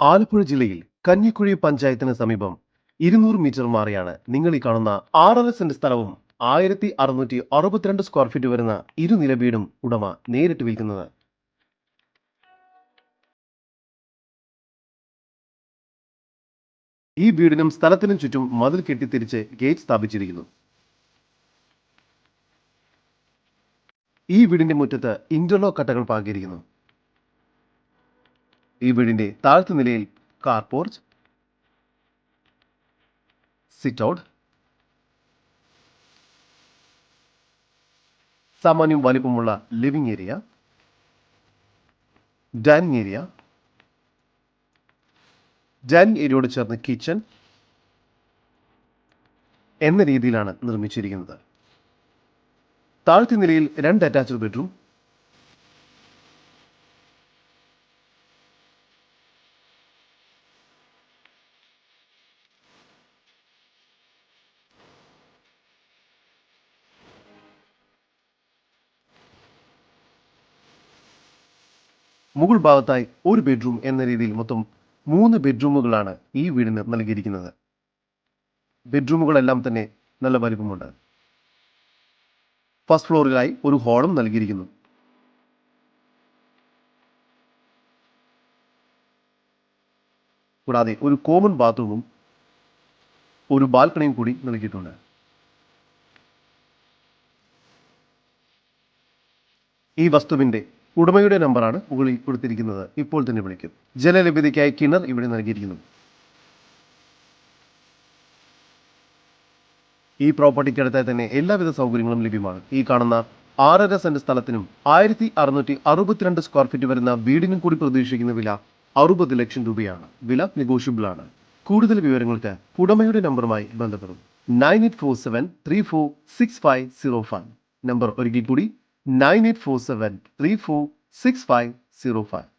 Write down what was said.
ആലപ്പുഴ ജില്ലയിൽ കഞ്ഞിക്കുഴി പഞ്ചായത്തിന് സമീപം ഇരുന്നൂറ് മീറ്റർ മാറിയാണ് നിങ്ങൾ ഈ കാണുന്ന ആറര സെന്റ് സ്ഥലവും ആയിരത്തി അറുന്നൂറ്റി അറുപത്തിരണ്ട് സ്ക്വയർ ഫീറ്റ് വരുന്ന ഇരുനില വീടും ഉടമ നേരിട്ട് വിൽക്കുന്നത്. ഈ വീടിനും സ്ഥലത്തിനും ചുറ്റും മതിൽ കെട്ടിത്തിരിച്ച് ഗേറ്റ് സ്ഥാപിച്ചിരിക്കുന്നു. ഈ വീടിന്റെ മുറ്റത്ത് ഇന്റർലോക്ക് കട്ടകൾ പാകിയിരിക്കുന്നു. ഈ വീടിന്റെ താഴത്തെ നിലയിൽ കാർ പോർച്ച് സിറ്റ് ഔട്ട് സാമാന്യം വലിപ്പമുള്ള living area dining area dining ഏരിയയോട് ചേർന്ന് കിച്ചൺ എന്ന രീതിയിലാണ് നിർമ്മിച്ചിരിക്കുന്നത്. താഴ്ത്തി നിലയിൽ രണ്ട് അറ്റാച്ച്ഡ് ബെഡ്റൂം മുകൾ ഭാഗത്തായി ഒരു ബെഡ്റൂം എന്ന രീതിയിൽ മൊത്തം മൂന്ന് ബെഡ്റൂമുകളാണ് ഈ വീടിന് നൽകിയിരിക്കുന്നത്. ബെഡ്റൂമുകളെല്ലാം തന്നെ നല്ല വലിപ്പമുണ്ട്. ഫസ്റ്റ് ഫ്ലോറിലായി ഒരു ഹോളും നൽകിയിരിക്കുന്നു. കൂടാതെ ഒരു കോമൺ ബാത്റൂമും ഒരു ബാൽക്കണിയും കൂടി നൽകിയിട്ടുണ്ട്. ഈ വസ്തുവിന്റെ ഉടമയുടെ നമ്പറാണ് മുകളിൽ കൊടുത്തിരിക്കുന്നത്. ഇപ്പോൾ തന്നെ വിളിക്കും. ജലലഭ്യതയ്ക്കായി കിണർ ഇവിടെ നൽകിയിരിക്കുന്നു. ഈ പ്രോപ്പർട്ടിക്കടുത്തായി തന്നെ എല്ലാവിധ സൗകര്യങ്ങളും ലഭ്യമാണ്. ഈ കാണുന്ന ആറര സെന്റ് സ്ഥലത്തിനും ആയിരത്തി അറുന്നൂറ്റി അറുപത്തിരണ്ട് സ്ക്വയർ ഫീറ്റ് വരുന്ന വീടിനും കൂടി പ്രതീക്ഷിക്കുന്ന വില അറുപത് ലക്ഷം രൂപയാണ്. വില നെഗോഷ്യബിൾ ആണ്. കൂടുതൽ വിവരങ്ങൾക്ക് ഉടമയുടെ നമ്പറുമായി ബന്ധപ്പെടും. Nine eight four seven three four six five zero five. Number ഒരിക്കൽ കൂടി 9847 346505.